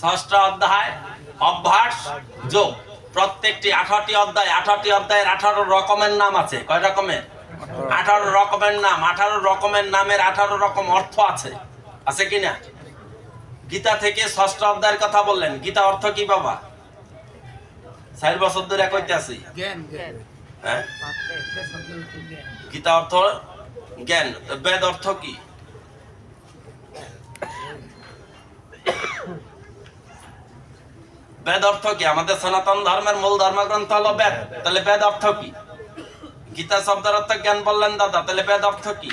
ষষ্ঠ অধ্যায় অভ্যাস যোগ। প্রত্যেকটি আঠারোটি অধ্যায় আঠারোটি অধ্যায়ের আঠারো রকমের নাম আছে। কয় রকমের? আঠারো। রকমের নাম। আঠারো রকমের নামের আঠারো রকম অর্থ আছে। আছে কি না? গীতা থেকে ষষ্ঠ অধ্যায়ের কথা বললেন। গীতা অর্থ কি বাবা? চার বছর ধরে কইতে আছি। হ্যাঁ? গীতা অর্থ জ্ঞান। বেদ অর্থ কি? বেদ অর্থ কি? আমাদের সনাতন ধর্মের মূল ধর্মগ্রন্থ হলো বেদ। তাহলে বেদ অর্থ কি? গীতা শব্দের অর্থ জ্ঞান বললেন দাদা। তাহলে বেদ অর্থ কি?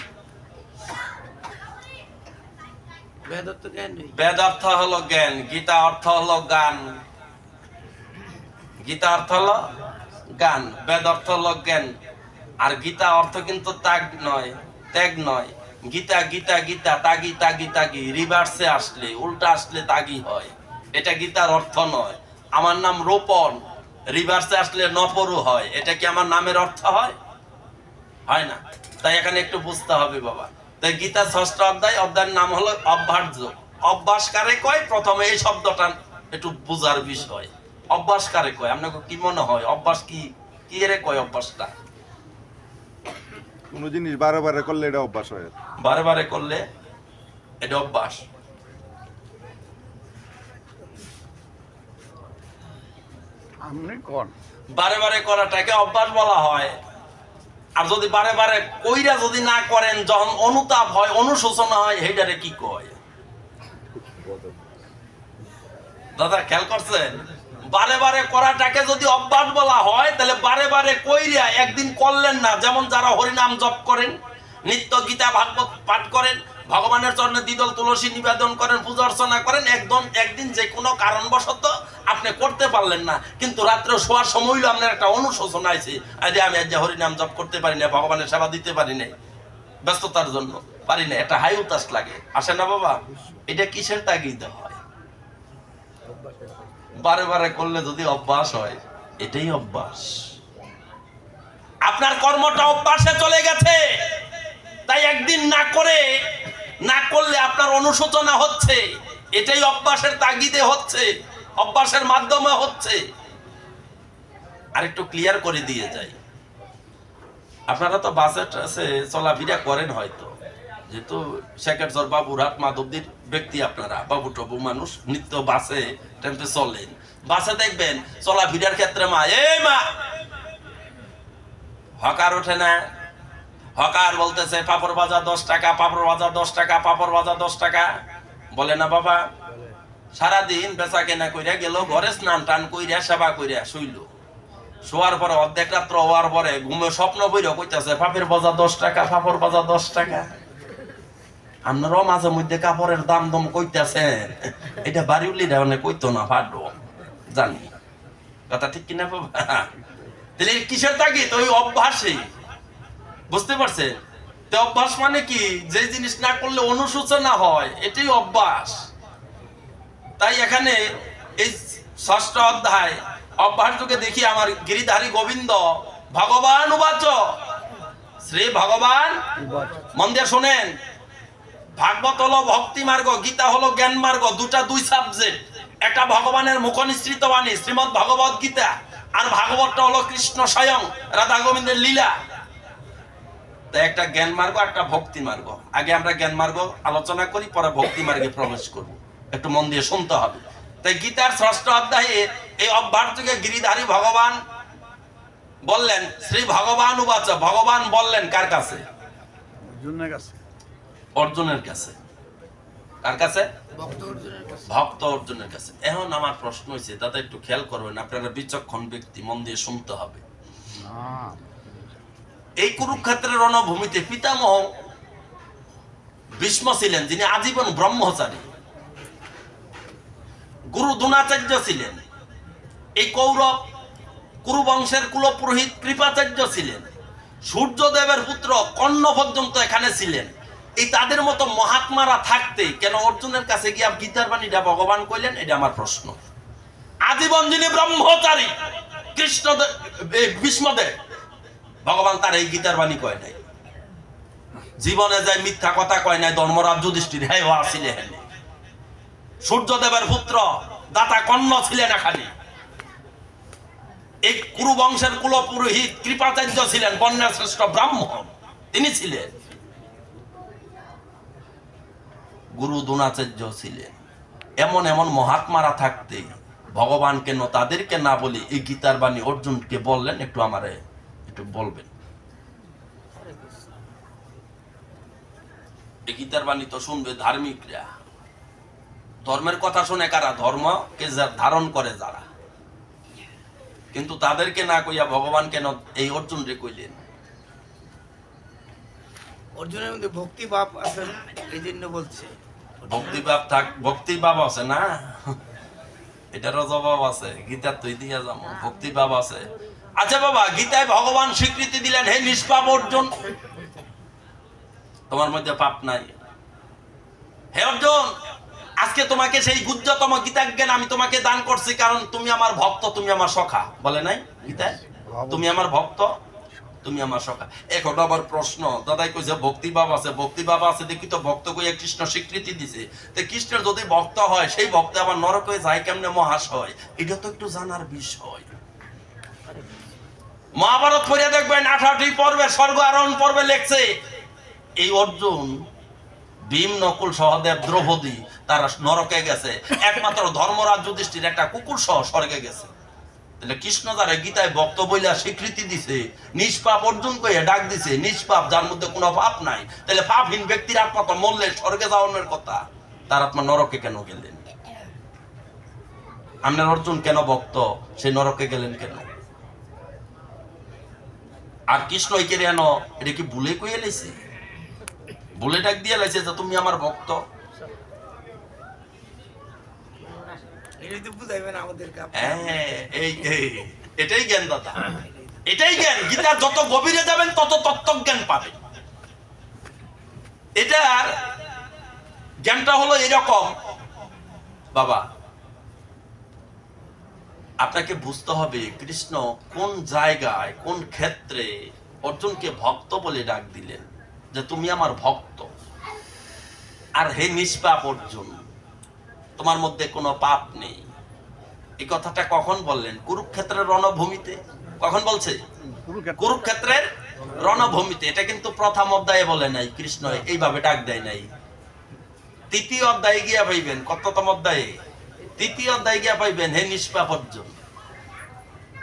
বেদ অর্থ হলো জ্ঞান গীতা অর্থ হলো গান। গীতা অর্থ হলো গান বেদ অর্থ হলো জ্ঞান। আর গীতা অর্থ কিন্তু ত্যাগ নয় ত্যাগ নয়। গীতা গীতা গীতা তাগি তাগি তাগি রিভার্সে আসলে উল্টা আসলে তাগি হয়। এটা গীতার অর্থ নয়? আমার নাম রোপন রিভার্সে আসলে নপরু হয় এটা কি আমার নামের অর্থ হয়? হয় না। তাই এখানে একটু বুঝতে হবে বাবা। তাই গীতা ষষ্ঠ অধ্যায় অধ্যায়ের নাম হলো অভ্যাস অভ্যাস কারে কয়? প্রথমে এই শব্দটা একটু বুঝার বিষয়। অভ্যাস কারে কয়? আপনাকে কি মনে হয়? অভ্যাস কি? কি রে কয় অভ্যাসটা? কোনো জিনিস বারে বারে করলে এটা অভ্যাস হয় বারে বারে করলে এটা অভ্যাস। আপনি কোন? বারে বারে করাটাকে অভ্যাস বলা হয়। আর যদি বারে বারে কইরা যদি না করেন, যখন অনুতাপ হয়, অনুশোচনা হয়, সেইটারে কি কয়? দাদা, খেয়াল করছেন? বারে বারে করাটাকে যদি অভ্যাস বলা হয়, তাহলে বারে বারে কইরা একদিন করলেন না। যেমন যারা হরিনাম জপ করেন, নিত্য গীতা ভাগবত পাঠ করেন ভগবানের চরণে দ্বিদল তুলসী নিবেদন করেন, পূজা অর্চনা করেন, একদম একদিন যে কোনো কারণবশত আপনি করতে পারলেন না। কিন্তু রাত্রে শোয়ার সময় আপনার একটা অনুশোচনা আছে। আজ আমি আজ হরিনাম জপ করতে পারি না ভগবানের সেবা দিতে পারি না ব্যস্ততার জন্য পারি না এটা হাই উতাস লাগে। আসে না বাবা? এটা কিসের তাগিদ হয়? বারে বারে করলে যদি অভ্যাস হয়, এটাই অভ্যাস। আপনার কর্মটা অভ্যাসে চলে গেছে। তাই একদিন না করে না করলে আপনার অনুশোচনা হচ্ছে। এটাই অভ্যাসের তাগিদে হচ্ছে, অভ্যাসের মাধ্যমে হচ্ছে। আর একটু ক্লিয়ার করে দিয়ে যাই। আপনারা তো বাসে টাসে চলাফেরা করেন হয়তো। যেহেতু শেখের বাবু, রাত মাধবদীর ব্যক্তি আপনারা, বাবু টবু মানুষ, নিত্য বাসে টেম্পে চলেন। বাসে দেখবেন চলাফেরার ক্ষেত্রে মা, এই মা! হকার ওঠে না। হকার বলতেছে, পাপড় ভাজা দশ টাকা, পাপড় ভাজা দশ টাকা, পাপড় ভাজা দশ টাকা। বলে, না বাবা। সারাদিন বেচা কেনা কইরা গেল, ঘরে স্নান টান কইরা, সেবা কইরা শুইল। শোয়ার পরে অর্ধেক রাত্র হওয়ার পরে ঘুমে স্বপ্ন বইরা কইতাছে পাপের বাজা দশ টাকা, পাপড় বাজা দশ টাকা। আপনারাও মাঝে মধ্যে কাপড়ের দাম দম কইতাছেন এটা বাড়িউলি মানে কইতো না পারব জানি। কথা ঠিক কিনা বাবা? তাহলে কিসের তাগিদ? ওই অভ্যাসে বুঝতে পারছেন? তো অভ্যাস মানে কি? যে জিনিস না করলে অনুশোচনা হয়, এটাই অভ্যাস। তাই এখানে এই ষষ্ঠ অধ্যায় অভ্যাস যুগে দেখি আমার গিরিধারী গোবিন্দ, ভগবান উবাচ। শ্রী ভগবান মন দিয়ে শোনেন, ভাগবত হলো ভক্তি মার্গ, গীতা হলো জ্ঞান মার্গ, দুটা দুই সাবজেক্ট একটা ভগবানের মুখ নিঃসৃত বাণী, শ্রীমদ ভগবত গীতা, আর ভাগবতটা হলো কৃষ্ণ স্বয়ং, রাধা গোবিন্দের লীলা। তো একটা জ্ঞান মার্গ একটা ভক্তি মার্গ। আগে আমরা জ্ঞান মার্গ আলোচনা করি পরে ভক্তি মার্গে প্রবেশ করব। একটু মন দিয়ে শুনতে হবে। তাই গীতার ষষ্ঠ অধ্যায়ে এই অভ্যাস থেকে গিরিধারী ভগবান বললেন শ্রী ভগবান উবাচ ভগবান বললেন কার কাছে? অর্জুনের কাছে। অর্জুনের কাছে। কার কাছে? ভক্ত অর্জুনের কাছে। ভক্ত অর্জুনের কাছে। এখন আমার প্রশ্ন হয়েছে তাতে একটু খেয়াল করবেন আপনারা বিচক্ষণ ব্যক্তি মন দিয়ে শুনতে হবে। না। এই কুরুক্ষেত্রের রণভূমিতে পিতামহ ভীষ্ম ছিলেন, যিনি আজীবন ব্রহ্মচারী। গুরু দ্রোণাচার্য ছিলেন। এই কৌরব কুরু বংশের কুলপুরোহিত কৃপাচার্য ছিলেন। সূর্যদেবের পুত্র কর্ণ পর্যন্ত এখানে ছিলেন। এই তাদের মতো মহাত্মারা থাকতে কেন অর্জুনের কাছে গিয়া গীতার বাণীটা ভগবান কইলেন? এটা আমার প্রশ্ন। আজীবন যিনি ব্রহ্মচারী কৃষ্ণদেব ভীষ্মদেব ভগবান তার এই গীতার বাণী কয় নাই। জীবনে যায় মিথ্যা কথা কয় নাই ধর্মরাজ যুধিষ্ঠির ও আসিলে হ্যাঁ সূর্যদেবের পুত্র, দাতা কর্ণ ছিলেন এখানে। এই কুরু বংশের কুলপুরোহিত, কৃপাচার্য ছিলেন শ্রেষ্ঠ ব্রাহ্মণ। তিনি ছিলেন। গুরু দ্রোণাচার্য ছিলেন। এমন এমন মহাত্মারা থাকতে ভগবান কেন তাদেরকে না বলে এই গীতার বাণী অর্জুনকে বললেন একটু আমারে। একটু বলবেন। গীতার বাণী? তো শুনবে ধার্মিকরা ধর্মের কথা শুনে কারা? ধর্মকে যা- ধারণ করে যারা। কিন্তু তাদেরকে না কইয়া ভগবান কেন এই অর্জুন রে কইলেন? অর্জুনের মধ্যে ভক্তি ভাব আছে? এই জন্য বলছে। ভক্তিভাব থাক ভক্তিভাব আছে না? এটারও জবাব আছে। গীতার তুই দিয়া যাব ভক্তিভাব আছে। আচ্ছা বাবা, গীতায় ভগবান স্বীকৃতি দিলেন, হে নিষ্পাপ অর্জুন। তোমার মধ্যে পাপ নাই। হে অর্জুন, আজকে তোমাকে সেই গুজ্জতম গীতা জ্ঞান আমি তোমাকে দান করছি, কারণ তুমি আমার ভক্ত, তুমি আমার সখা। বলে নাই গীতায়? তুমি আমার ভক্ত, তুমি আমার সখা। এখন আবার প্রশ্ন, দাদাই কইছে ভক্তিভাব আছে ভক্তিভাব আছে দেখি তো ভক্ত কইয়া কৃষ্ণ স্বীকৃতি দিছে। তো কৃষ্ণের যদি ভক্ত হয়, সেই ভক্ত আবার নরক যায়, কেমনে মহাশয়? এটা তো একটু জানার বিষয়। মহাভারত পড়ে দেখবেন আঠারোটি পর্বে, স্বর্গ আরোহণ পর্বে লেখছে, এই অর্জুন, ভীম, নকুল সহদেব দ্রৌপদী, তারা নরকে গেছে। একমাত্র ধর্মরাজ যুধিষ্ঠির একটা কুকুর সহ স্বর্গে গেছে। তাহলে কৃষ্ণ তারা গীতায় বক্ত বইলা স্বীকৃতি দিছে, নিষ্পাপ অর্জুন কইয়া ডাক দিছে, নিষ্পাপ, যার মধ্যে কোনো পাপ নাই। তাহলে পাপহীন ব্যক্তির আত্মা তো মরলে স্বর্গে যাওয়ানোর কথা। তার আত্মা নরকে কেন গেলেন? আপনার অর্জুন কেন ভক্ত? সে নরকে গেলেন কেন? আর কৃষ্ণ কে রেন এটা কি ভুলে কইয়ে লাইছে? ভুলে ডাক দিয়ে লাইছে যে তুমি আমার ভক্ত। এটাই জ্ঞান দাদা এটাই জ্ঞান গীতার যত গভীরে যাবেন তত তত্ত্বজ্ঞান পাবেন এটার জ্ঞানটা হলো এরকম। বাবা আপনাকে বুঝতে হবে কৃষ্ণ কোন জায়গায় কোন ক্ষেত্রে অর্জুনকে ভক্ত বলে ডাক দিলেন যে তুমি আমার ভক্ত। আর হে নিষ্পাপ অর্জুন তোমার মধ্যে কোনো পাপ নেই। এই কথাটা কখন বললেন? কুরুক্ষেত্রের রণভূমিতে। কখন বলছে? কুরুক্ষেত্রের রণভূমিতে। এটা কিন্তু প্রথম অধ্যায়ে বলে নাই কৃষ্ণ এইভাবে ডাক দেয় নাই। তৃতীয় অধ্যায়ে গিয়া পাইবেন কততম অধ্যায়ে? তৃতীয় অধ্যায়ে গিয়া পাইবেন হে নিষ্পাপ অর্জুন।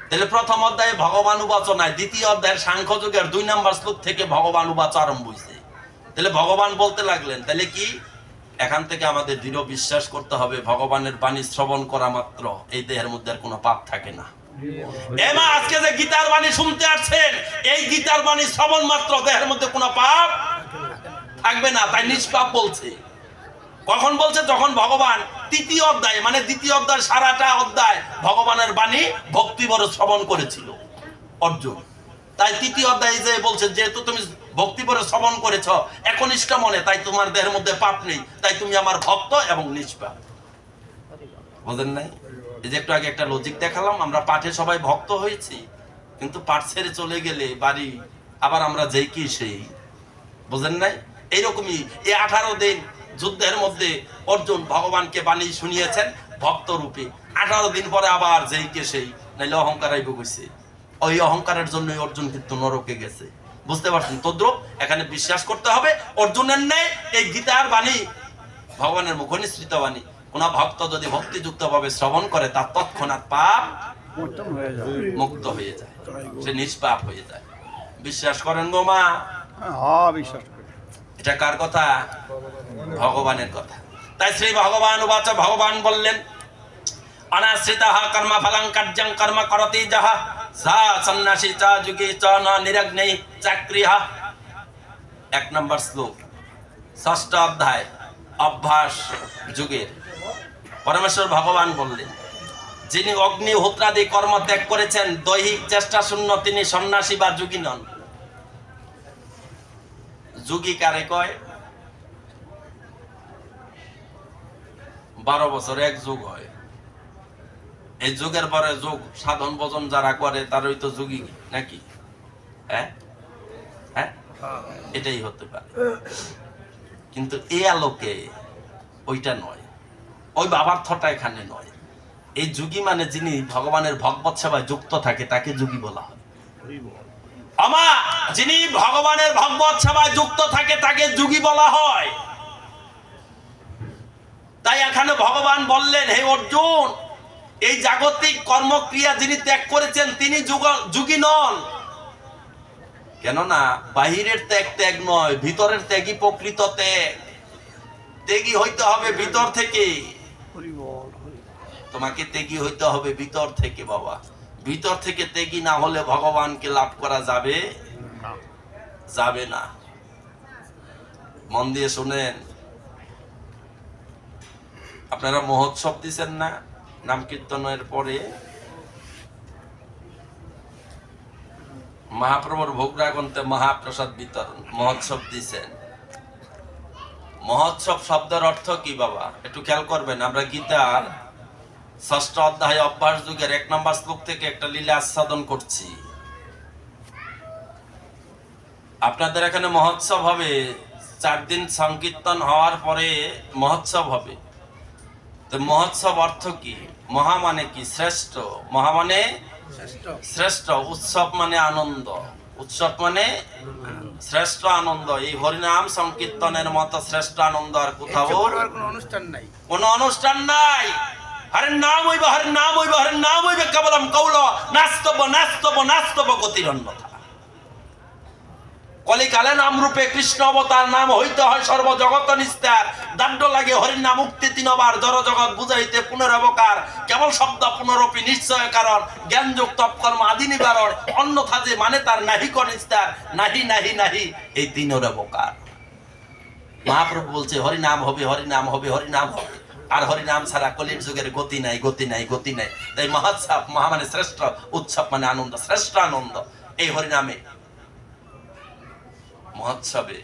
তাহলে প্রথম অধ্যায়ে ভগবান উবাচনায় দ্বিতীয় অধ্যায়ের সাংখ্য যুগের দুই নাম্বার শ্লোক থেকে ভগবান উবাচ আরম্ভ হয়েছে তাহলে ভগবান বলতে লাগলেন, তাহলে কি? এখান থেকে আমাদের দৃঢ় বিশ্বাস করতে হবে, ভগবানের বাণী শ্রবণ করা মাত্র, এই দেহের মধ্যে আর কোনো পাপ থাকে না। এমা, আজকে যে গীতার বাণী শুনতে আসছেন, এই গীতার বাণী শ্রবণ মাত্র, দেহের মধ্যে কোনো পাপ থাকবে না, তাই নিষ্পাপ বলছে। কখন বলছে? যখন ভগবান তৃতীয় অধ্যায় মানে দ্বিতীয় অধ্যায় সারাটা অধ্যায় ভগবানের বাণী ভক্তি বড় শ্রবণ করেছিল অর্জুন। তাই তৃতীয় অধ্যায় যে বলছে, যেহেতু তুমি ভক্তি বড় শ্রবণ করেছ, একনিষ্ঠ মনে, তাই তোমার দেহের মধ্যে পাপ নেই, তাই তুমি আমার ভক্ত এবং নিষ্পাপ। বোঝেন নাই? এই যে একটু আগে একটা লজিক দেখালাম, আমরা পাঠে সবাই ভক্ত হয়েছি, কিন্তু পাঠ ছেড়ে চলে গেলে বাড়ি, আবার আমরা যেই কি সেই। বুঝেন নাই? এইরকমই, এই আঠারো দিন যুদ্ধের মধ্যে অর্জুন ভগবানকে বাণী শুনিয়েছেন ভক্ত রূপে আঠারো দিন পরে আবার যেই কে সেই, নাইলে অহংকার আইব গেছে ওই অহংকারের জন্য অর্জুন কিন্তু নরকে গেছে। বুঝতে পারছেন? তদ্রুপ এখানে বিশ্বাস করতে হবে, অর্জুনের ন্যায় এই গীতার বাণী, ভগবানের মুখ নিঃসৃত বাণী। কোন ভক্ত যদি ভক্তিযুক্ত ভাবে শ্রবণ করে, তার তৎক্ষণাৎ পাপ হয়ে মুক্ত হয়ে যায়। সে নিষ্পাপ হয়ে যায়। বিশ্বাস করেন গো মা? হ্যাঁ বিশ্বাস করি। এটা কার কথা? ভগবানের কথা। তাই শ্রী ভগবান উবাচ, ভগবান বললেন, অনাশ্রিতা কর্ম ফলং কার্যং কর্ম করতি যাহা, সা সন্ন্যাসী চা যুগে চ ন নিরগ্নেই চাকরিহা এক নম্বর শ্লোক। ষষ্ঠ অধ্যায়, অভ্যাস যুগের। পরমেশ্বর ভগবান বললেন, যিনি অগ্নিহোত্রাদি কর্ম ত্যাগ করেছেন, দৈহিক চেষ্টা শূন্য তিনি সন্ন্যাসী বা যোগী নন। যোগী কারে কয়? বারো বছর এক যুগ হয়। এই যুগের পরে যোগ সাধন ভোজন যারা করে, তারই তো যোগী নাকি? হ্যাঁ? হ্যাঁ? এটাই হতে পারে। কিন্তু এই আলোকে ওইটা নয়। ওই বাবার থটা এখানে নয়। এই যুগী মানে যিনি ভগবানের ভগবত সেবায় যুক্ত থাকে, তাকে যুগী বলা হয়। আমা যিনি ভগবানের ভগবত সেবায় যুক্ত থাকে তাকে যুগী বলা হয়। তাই এখানে ভগবান বললেন হে অর্জুন এই জাগতিক কর্মক্রিয়া যিনি ত্যাগ করেছেন তিনি যুগ- নন। কেননা বাহিরের ত্যাগ ত্যাগ নয় ভিতরের ত্যাগই প্রকৃত ত্যাগ। ত্যাগী হইতে হবে ভিতর থেকে তোমাকে ত্যাগী হইতে হবে ভিতর থেকে বাবা। ভিতর থেকে ত্যাগী না হলে ভগবানকে লাভ করা যাবে? যাবে না। মন দিয়ে শুনেন। আপনারা মহোৎসব দিচ্ছেন না নাম কীর্তনের পরে? মহাপ্রভুর ভোগরাগন্তে মহাপ্রসাদ বিতরণ মহোৎসব দিচ্ছেন মহোৎসব শব্দের অর্থ কি বাবা? একটু খেয়াল করবেন আমরা গীতার ষষ্ঠ অধ্যায় অভ্যাস যুগের এক নম্বর শ্লোক থেকে একটা লীলা আস্বাদন করছি। আপনাদের এখানে মহোৎসব হবে চার দিন সংকীর্তন হওয়ার পরে মহোৎসব হবে। তো মহোৎসব অর্থ কি? মহা মানে কি শ্রেষ্ঠ? মহা মানে শ্রেষ্ঠ উৎসব মানে আনন্দ। উৎসব মানে শ্রেষ্ঠ আনন্দ। এই হরিনাম সংকীর্তনের মতো শ্রেষ্ঠ আনন্দ আর কোথাও কোনো অনুষ্ঠান নাই। কোন অনুষ্ঠান নাই। হরের নাম হইবে, হরের নাম হইবে, হরের নাম হইবে, কেবলম কৌল, নাস্তব নাস্তব নাস্তব গতিরন্যতা কলিকালে নাম রূপে কৃষ্ণ অবতার নাম হইতে হয় সর্বজগত নিস্তার। দাণ্ড লাগে হরির নাম মুক্তি তিনবার জড় জগৎ বুঝাইতে পুনরবকার। কেবল শব্দ পুনরপি নিশ্চয় কারণ জ্ঞান যোগ তৎকর্ম আদি নিবারণ, অন্যথা যে মানে তার নাহি কনিস্তার নাহি নাহি নাহি, এই তিনের অবকার মহাপ্রভু বলছে, হরি নাম হবে, হরি নাম হবে, হরি নাম হবে। আর হরি নাম ছাড়া কলির যুগের গতি নাই গতি নাই গতি নাই। তাই মহোৎসব মহা মানে শ্রেষ্ঠ উৎসব মানে আনন্দ, শ্রেষ্ঠ আনন্দ। এই হরি নামে মহোৎসবে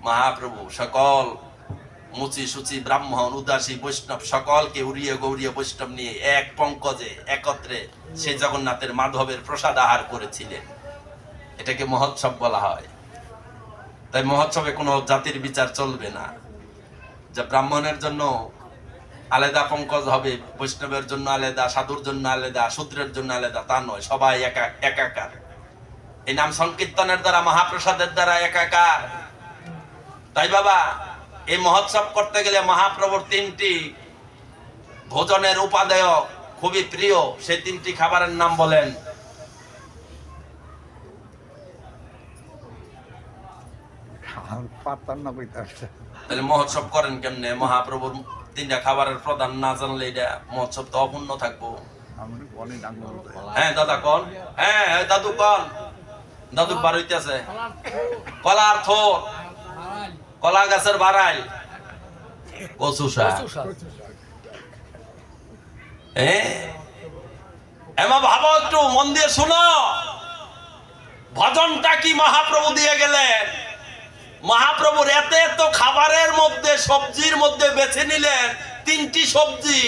মহাপ্রভু সকল মুচি সুচি ব্রাহ্মণ, উদাসী বৈষ্ণব সকলকে উড়িয়ে গৌরীয় বৈষ্ণব নিয়ে এক পঙ্কজে একত্রে সেই জগন্নাথের মাধবের প্রসাদ আহার করেছিলেন। এটাকে মহোৎসব বলা হয়। তাই মহোৎসবে কোনো জাতির বিচার চলবে না। যে ব্রাহ্মণের জন্য আলাদা পঙ্কজ হবে বৈষ্ণবের জন্য আলাদা সাধুর জন্য আলাদা শূদ্রের জন্য আলাদা তা নয় সবাই একা একাকার। এই নাম সংকীর্তনের দ্বারা মহাপ্রসাদের দ্বারা একাকার। তাই বাবা এই মহোৎসব করতে গেলে মহাপ্রভুর তিনটি ভোজনের উপাদেয় খুবই প্রিয় সেই তিনটি খাবারের নাম বলেন। তাহলে মহোৎসব করেন কেমনে? মহাপ্রভুর তিনটা খাবারের প্রধান না জানলে এটা মহোৎসব তো অপূর্ণ থাকব। হ্যাঁ দাদা কন হ্যাঁ হ্যাঁ, দাদু কন দাদু বার হইতেছে। কলার থোর। কলা গাছের বাড়াই কচু শাক। হ্যাঁ এমা ভাবো একটু মন দিয়ে শুনো। ভজনটা কি মহাপ্রভু দিয়ে গেলেন? মহাপ্রভুর এত এত খাবারের মধ্যে, সবজির মধ্যে বেছে নিলেন, তিনটি সবজি,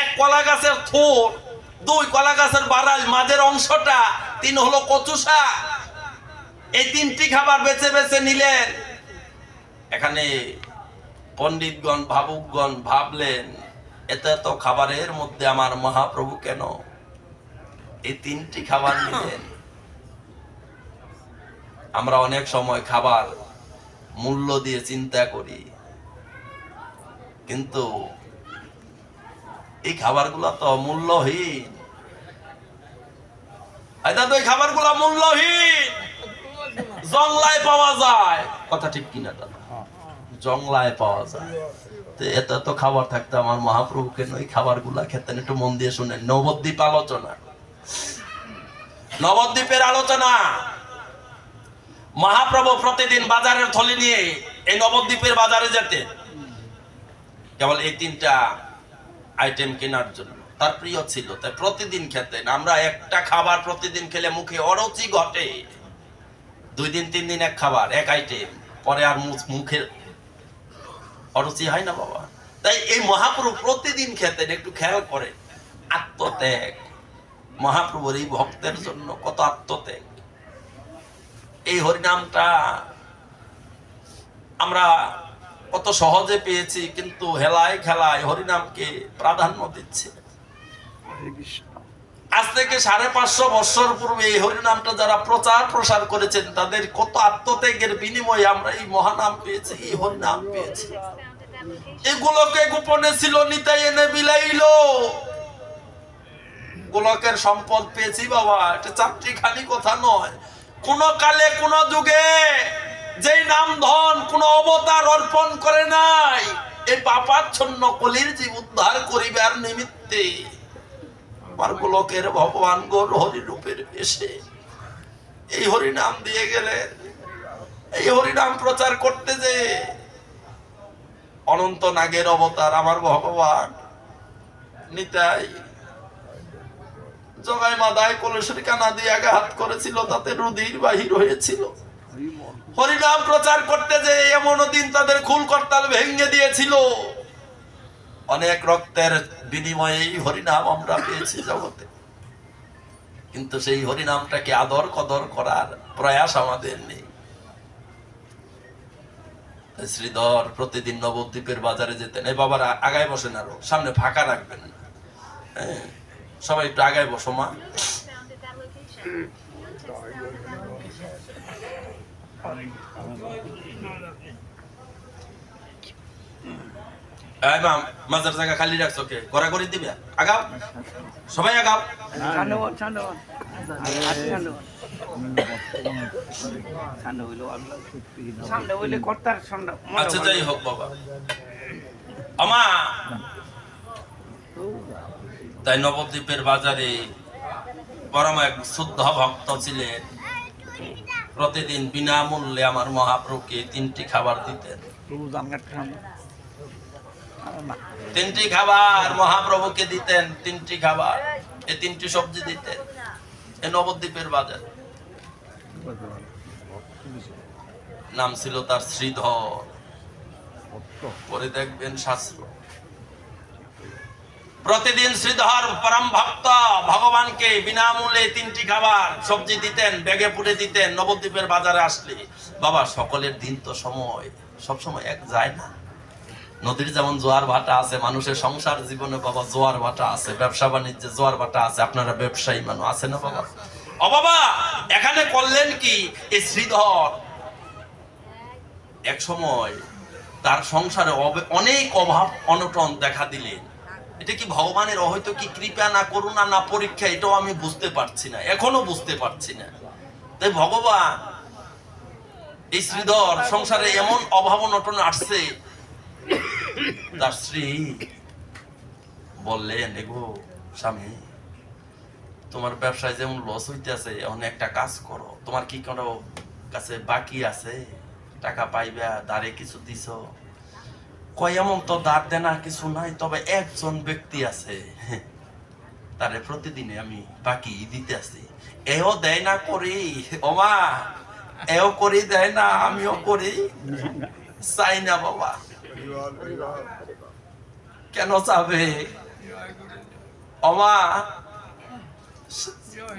এক কলা গাছের থোর দুই কলা গাছের বারাল, মাঝের অংশটা, তিন হলো কচু শাক। এই তিনটি খাবার বেছে বেছে নিলেন। এখানে পণ্ডিতগণ, ভাবুকগণ ভাবলেন, এত এত খাবারের মধ্যে আমার মহাপ্রভু কেন? এই তিনটি খাবার নিলেন। আমরা অনেক সময় খাবার মূল্য দিয়ে চিন্তা করি। কিন্তু এই খাবারগুলো তো মূল্যহীন। আচ্ছা তো এই খাবারগুলো মূল্যহীন। জংলায় পাওয়া যায়। কথা ঠিক কিনা দাদা? জংলায় পাওয়া যায়। তো এত এত খাবার থাকতে আমার মহাপ্রভু কেন এই খাবারগুলা খেতেন? একটু মন দিয়ে শুনেন। নবদ্বীপ আলোচনা। নবদ্বীপের আলোচনা। মহাপ্রভু প্রতিদিন বাজারের থলি নিয়ে এই নবদ্বীপের বাজারে যেতেন কেবল এই তিনটা আইটেম কেনার জন্য। তার প্রিয় ছিল, তাই প্রতিদিন খেতেন আমরা একটা খাবার প্রতিদিন খেলে মুখে অরুচি ঘটে। দুই দিন, তিন দিন এক খাবার, এক আইটেম পরে আর মুখ- অরুচি হয় না বাবা। তাই এই মহাপ্রভু প্রতিদিন খেতেন, একটু খেয়াল করে আত্মত্যাগ। মহাপ্রভুর এই ভক্তের জন্য কত আত্মত্যাগ। এই হরিনামটা আমরা কত সহজে পেয়েছি কিন্তু হেলায় খেলায় হরিনামকে প্রাধান্য দিচ্ছে। আজ থেকে সাড়ে পাঁচশো বছর পূর্বে এই হরিনামটা যারা প্রচার প্রসার করেছেন তাদের কত আত্মত্যাগের বিনিময়ে আমরা এই মহানাম পেয়েছি এই হরিনাম পেয়েছি। এগুলোকে গোপনে ছিল নিতাই এনে বিলাইলো। গোলকের সম্পদ পেয়েছি বাবা এটা চারটি খালি কথা নয়। কোন কালে, কোন যুগে যে নাম ধন, কোন অবতার অর্পণ করে নাই, এই পাপাচ্ছন্ন কলির জীব উদ্ধার করিবার নিমিত্তে আমার গোলকের ভগবান গৌর হরি রূপের এসে এই হরি নাম দিয়ে গেলেন এই হরি নাম প্রচার করতে যে অনন্ত নাগের অবতার আমার ভগবান নিতাই জগাই মাদায় কলসের কানা দিয়ে আঘাত করেছিল তাতে রুধির বাহির হয়েছিল। হরিনাম প্রচার করতে যে এমন দিন তাদের খুল করতাল ভেঙে দিয়েছিল। অনেক রক্তের বিনিময়ে এই হরিনাম আমরা পেয়েছি জগতে। কিন্তু সেই হরিনামটাকে আদর কদর করার প্রয়াস আমাদের নেই। শ্রীধর প্রতিদিন নবদ্বীপের বাজারে যেতেন। এই বাবার আগায় বসেন আরও সামনে ফাঁকা রাখবেন হ্যাঁ, সবাই একটু আগায় বসো, মা। মাজার জায়গা খালি রাখছো কে? গড়াগড়ি দিবে? আগাও। সবাই আগাও। আচ্ছা যাই হোক, বাবা। আমা। তাই নবদ্বীপের বাজারে পরম এক শুদ্ধ ভক্ত ছিলেন। প্রতিদিন বিনামূল্যে আমার মহাপ্রভুকে তিনটি খাবার দিতেন। তিনটি খাবার মহাপ্রভুকে দিতেন তিনটি খাবার। এই তিনটি সবজি দিতেন। এই নবদ্বীপের বাজার। নাম ছিল তার শ্রীধর। পরে দেখবেন শাস্ত্র। প্রতিদিন শ্রীধর পরম ভক্ত ভগবানকে বিনামূল্যে তিনটি খাবার সবজি দিতেন, ব্যাগে পুড়ে দিতেন, নবদ্বীপের বাজারে আসলে। বাবা, সকলের দিন তো সময়। সব সময় এক যায় না। নদীর যেমন জোয়ার ভাটা আছে, মানুষের সংসার জীবনে বাবা, জোয়ার ভাটা আছে, ব্যবসা বাণিজ্যে জোয়ার ভাটা আছে। আপনারা ব্যবসায়ী মানুষ, আছে না বাবা? ও বাবা, এখানে করলেন কি? এই শ্রীধর এক সময় তার সংসারে অনেক অভাব, অনটন দেখা দিলেন। এটা কি ভগবানের হয়তো কি কৃপা না করুণা না পরীক্ষা? এটাও আমি বুঝতে পারছি না। এখনও বুঝতে পারছি না। তাই ভগবান, এই শ্রীধর সংসারে এমন অভাব অনটন আসছে, তার স্ত্রী বললেন এগো স্বামী, তোমার ব্যবসায় যেমন লস হইতেছে, এখন একটা কাজ করো। তোমার কি কোনো কাছে বাকি আছে? টাকা পাইবা দাঁড়ে কিছু দিছ? কয়, এমন তো দাঁড় দেনা কিছু নাই, তবে একজন ব্যক্তি আছে। তারে প্রতিদিনে আমি বাকি দিতে এও দেয় না করি ওমা এও করি, দেয় না, আমিও করি। চাই না বাবা। কেন চাবে অমা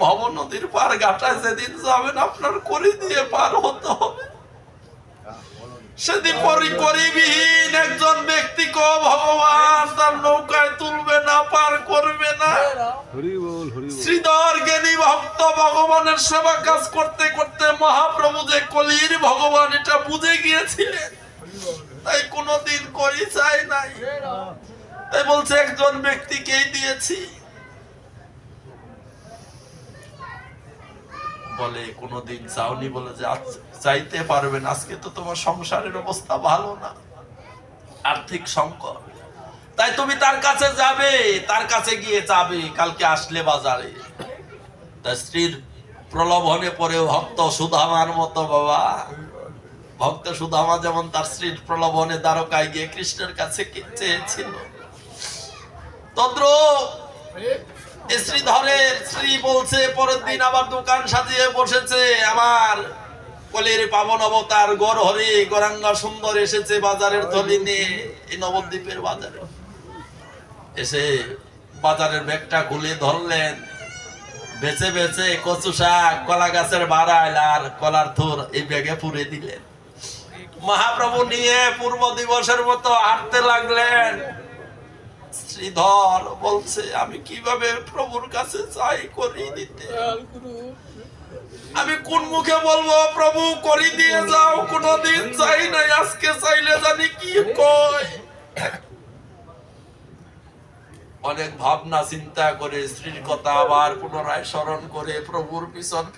ভব নদীর পার ঘাটায় যেদিন যাবেন, আপনার করি দিয়ে পার হতে হবে। সেদিন পরি করিবিহীন একজন ব্যক্তিকে ভগবান তার নৌকায় তুলবে না পার করবে না। শ্রীধর জ্ঞানী ভক্ত ভগবানের সেবা কাজ করতে করতে মহাপ্রভু যে কলির ভগবান এটা বুঝে গিয়েছিলেন। তাই কোনোদিন করি চাই নাই। তাই বলছে একজন ব্যক্তিকেই দিয়েছি। বলে, কোনোদিন চাওনি বলে যে চাইতে পারবেন, আজকে তো তোমার সংসারের অবস্থা ভালো না। আর্থিক সংকট। তাই তুমি তার কাছে যাবে, তার কাছে গিয়ে যাবে, কালকে আসলে বাজারে। তার স্ত্রীর প্রলোভনে পড়ে ভক্ত সুধামার মতো, বাবা। ভক্ত সুধামা যেমন তার স্ত্রীর প্রলোভনে দ্বারকায় গিয়ে কৃষ্ণের কাছে চেয়েছিল, তদ্রুপ শ্রীধরের স্ত্রী বলছে, পরের দিন আবার দোকান সাজিয়ে বসেছে। আমার কলের পাবন অবতার গর হরি গরাঙ্গা সুন্দর এসেছে বাজারের থলি এই নবদ্বীপের বাজারে। এসে বাজারের ব্যাগটা খুলে ধরলেন। বেছে বেছে কচু শাক, কলা গাছের বাড়াইল আর কলার থুর এই ব্যাগে পুরে দিলেন। মহাপ্রভু নিয়ে পূর্ব দিবসের মতো হাঁটতে লাগলেন। শ্রীধর বলছে, আমি কীভাবে প্রভুর কাছে চাই দিতে? আমি কোন মুখে বলব, প্রভু করি দিয়ে যাও, কোনদিন চাই নাই, আজকে চাইলে জানি কি কয়? অনেক ভাবনা, চিন্তা করে স্ত্রীর কথা আবার পুনরায় স্মরণ করে প্রভুর পিছন